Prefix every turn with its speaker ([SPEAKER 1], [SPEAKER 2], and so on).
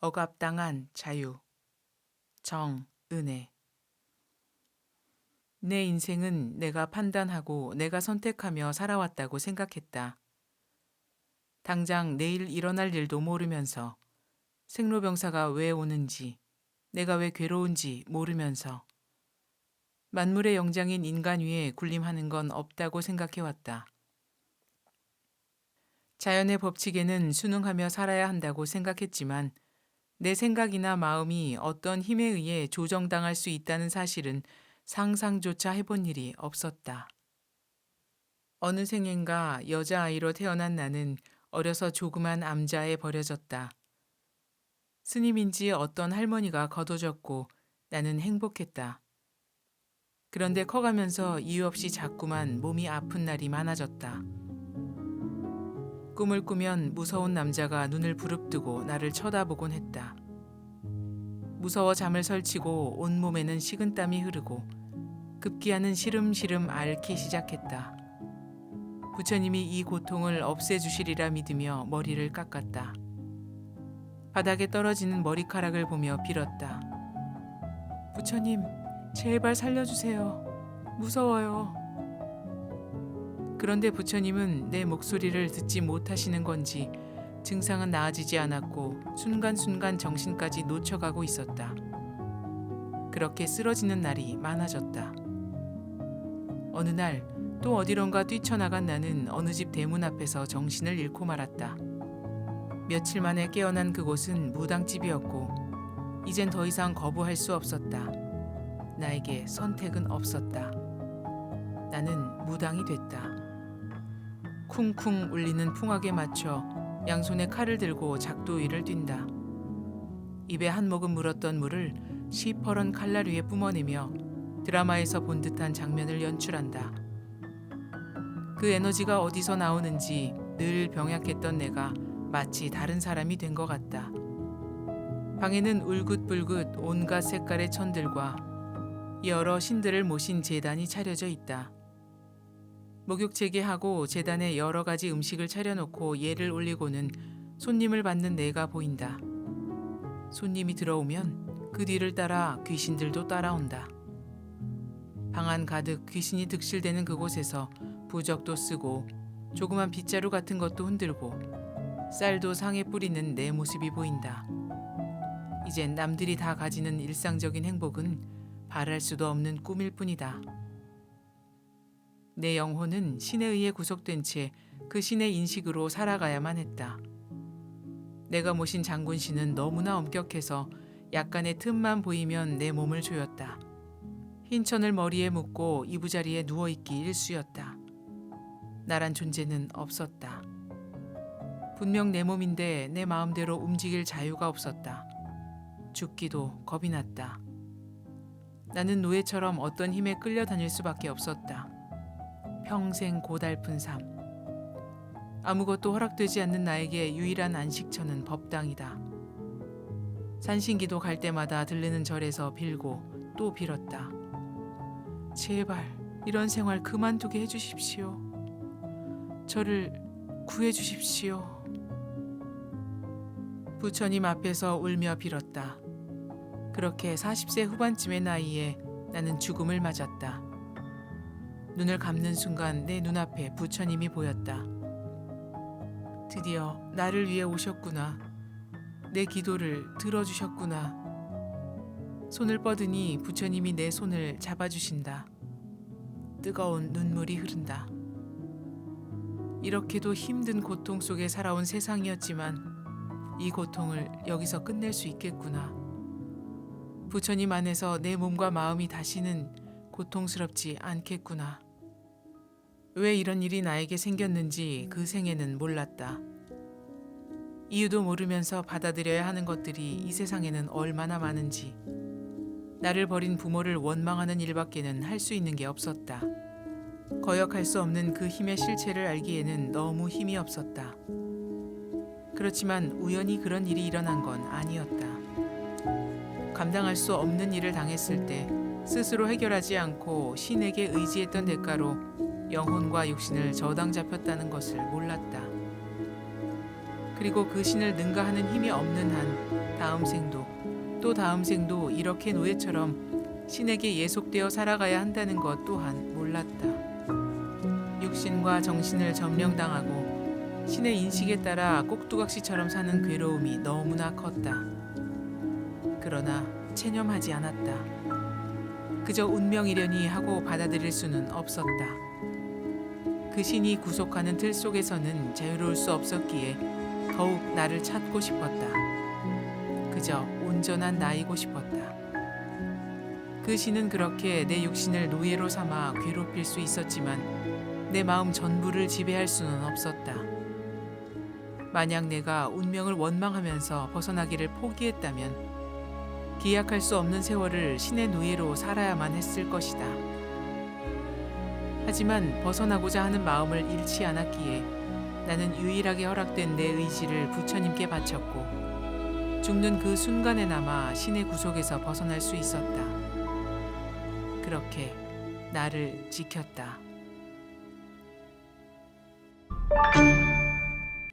[SPEAKER 1] 억압당한 자유 정은혜 내 인생은 내가 판단하고 내가 선택하며 살아왔다고 생각했다. 당장 내일 일어날 일도 모르면서 생로병사가 왜 오는지 내가 왜 괴로운지 모르면서 만물의 영장인 인간 위에 군림하는 건 없다고 생각해 왔다. 자연의 법칙에는 순응하며 살아야 한다고 생각했지만 내 생각이나 마음이 어떤 힘에 의해 조정당할 수 있다는 사실은 상상조차 해본 일이 없었다. 어느 생엔가 여자아이로 태어난 나는 어려서 조그만 암자에 버려졌다. 스님인지 어떤 할머니가 거둬졌고 나는 행복했다. 그런데 커가면서 이유 없이 자꾸만 몸이 아픈 날이 많아졌다. 꿈을 꾸면 무서운 남자가 눈을 부릅뜨고 나를 쳐다보곤 했다. 무서워 잠을 설치고 온몸에는 식은땀이 흐르고 급기야는 시름시름 앓기 시작했다. 부처님이 이 고통을 없애주시리라 믿으며 머리를 깎았다. 바닥에 떨어지는 머리카락을 보며 빌었다. 부처님, 제발 살려주세요. 무서워요. 그런데 부처님은 내 목소리를 듣지 못하시는 건지 증상은 나아지지 않았고 순간순간 정신까지 놓쳐가고 있었다. 그렇게 쓰러지는 날이 많아졌다. 어느 날 또 어디론가 뛰쳐나간 나는 어느 집 대문 앞에서 정신을 잃고 말았다. 며칠 만에 깨어난 그곳은 무당집이었고 이젠 더 이상 거부할 수 없었다. 나에게 선택은 없었다. 나는 무당이 됐다. 쿵쿵 울리는 풍악에 맞춰 양손에 칼을 들고 작도 위를 뛴다. 입에 한 모금 물었던 물을 시퍼런 칼날 위에 뿜어내며 드라마에서 본 듯한 장면을 연출한다. 그 에너지가 어디서 나오는지 늘 병약했던 내가 마치 다른 사람이 된 것 같다. 방에는 울긋불긋 온갖 색깔의 천들과 여러 신들을 모신 제단이 차려져 있다. 목욕 재개하고 재단에 여러 가지 음식을 차려놓고 예를 올리고는 손님을 받는 내가 보인다. 손님이 들어오면 그 뒤를 따라 귀신들도 따라온다. 방 안 가득 귀신이 득실대는 그곳에서 부적도 쓰고 조그만 빗자루 같은 것도 흔들고 쌀도 상에 뿌리는 내 모습이 보인다. 이젠 남들이 다 가지는 일상적인 행복은 바랄 수도 없는 꿈일 뿐이다. 내 영혼은 신에 의해 구속된 채 그 신의 인식으로 살아가야만 했다. 내가 모신 장군 신은 너무나 엄격해서 약간의 틈만 보이면 내 몸을 조였다. 흰 천을 머리에 묶고 이부자리에 누워있기 일쑤였다. 나란 존재는 없었다. 분명 내 몸인데 내 마음대로 움직일 자유가 없었다. 죽기도 겁이 났다. 나는 노예처럼 어떤 힘에 끌려다닐 수밖에 없었다. 평생 고달픈 삶. 아무것도 허락되지 않는 나에게 유일한 안식처는 법당이다. 산신기도 갈 때마다 들르는 절에서 빌고 또 빌었다. 제발 이런 생활 그만두게 해주십시오. 저를 구해주십시오. 부처님 앞에서 울며 빌었다. 그렇게 40세 후반쯤의 나이에 나는 죽음을 맞았다. 눈을 감는 순간 내 눈앞에 부처님이 보였다. 드디어 나를 위해 오셨구나. 내 기도를 들어주셨구나. 손을 뻗으니 부처님이 내 손을 잡아주신다. 뜨거운 눈물이 흐른다. 이렇게도 힘든 고통 속에 살아온 세상이었지만 이 고통을 여기서 끝낼 수 있겠구나. 부처님 안에서 내 몸과 마음이 다시는 고통스럽지 않겠구나. 왜 이런 일이 나에게 생겼는지 그 생에는 몰랐다. 이유도 모르면서 받아들여야 하는 것들이 이 세상에는 얼마나 많은지. 나를 버린 부모를 원망하는 일밖에는 할 수 있는 게 없었다. 거역할 수 없는 그 힘의 실체를 알기에는 너무 힘이 없었다. 그렇지만 우연히 그런 일이 일어난 건 아니었다. 감당할 수 없는 일을 당했을 때 스스로 해결하지 않고 신에게 의지했던 대가로 영혼과 육신을 저당 잡혔다는 것을 몰랐다. 그리고 그 신을 능가하는 힘이 없는 한 다음 생도 또 다음 생도 이렇게 노예처럼 신에게 예속되어 살아가야 한다는 것 또한 몰랐다. 육신과 정신을 점령당하고 신의 인식에 따라 꼭두각시처럼 사는 괴로움이 너무나 컸다. 그러나 체념하지 않았다. 그저 운명이려니 하고 받아들일 수는 없었다. 그 신이 구속하는 틀 속에서는 자유로울 수 없었기에 더욱 나를 찾고 싶었다. 그저 온전한 나이고 싶었다. 그 신은 그렇게 내 육신을 노예로 삼아 괴롭힐 수 있었지만 내 마음 전부를 지배할 수는 없었다. 만약 내가 운명을 원망하면서 벗어나기를 포기했다면 기약할 수 없는 세월을 신의 노예로 살아야만 했을 것이다. 하지만 벗어나고자 하는 마음을 잃지 않았기에 나는 유일하게 허락된 내 의지를 부처님께 바쳤고 죽는 그 순간에나마 신의 구속에서 벗어날 수 있었다. 그렇게 나를 지켰다.